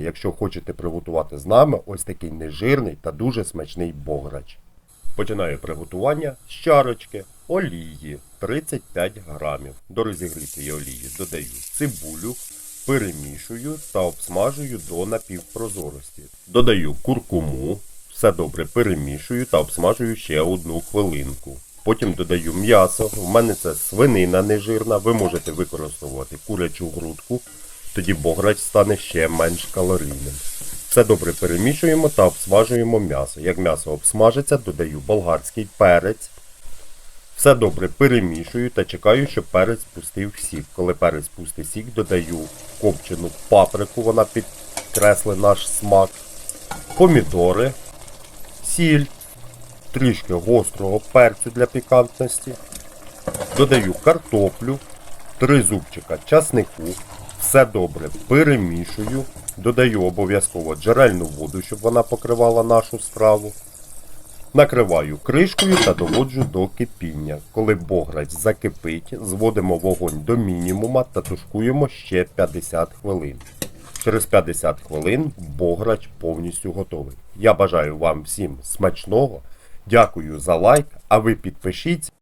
якщо хочете приготувати з нами ось такий нежирний та дуже смачний бограч. Починаю приготування з чарочки олії 35 грамів. До розігрітої олії додаю цибулю, перемішую та обсмажую до напівпрозорості. Додаю куркуму, все добре перемішую та обсмажую ще одну хвилинку. Потім додаю м'ясо. У мене це свинина нежирна. Ви можете використовувати курячу грудку, тоді бограч стане ще менш калорійним. Все добре перемішуємо та обсмажуємо м'ясо. Як м'ясо обсмажиться, додаю болгарський перець. Все добре перемішую та чекаю, щоб перець пустив сік. Коли перець пустить сік, додаю копчену паприку, вона підкреслить наш смак, помідори, сіль, трішки гострого перцю для пікантності. Додаю картоплю, три зубчика часнику. Все добре перемішую. Додаю обов'язково джерельну воду, щоб вона покривала нашу страву. Накриваю кришкою та доводжу до кипіння. Коли бограч закипить, зводимо вогонь до мінімума та тушкуємо ще 50 хвилин. Через 50 хвилин бограч повністю готовий. Я бажаю вам всім смачного. Дякую за лайк, а ви підпишіться.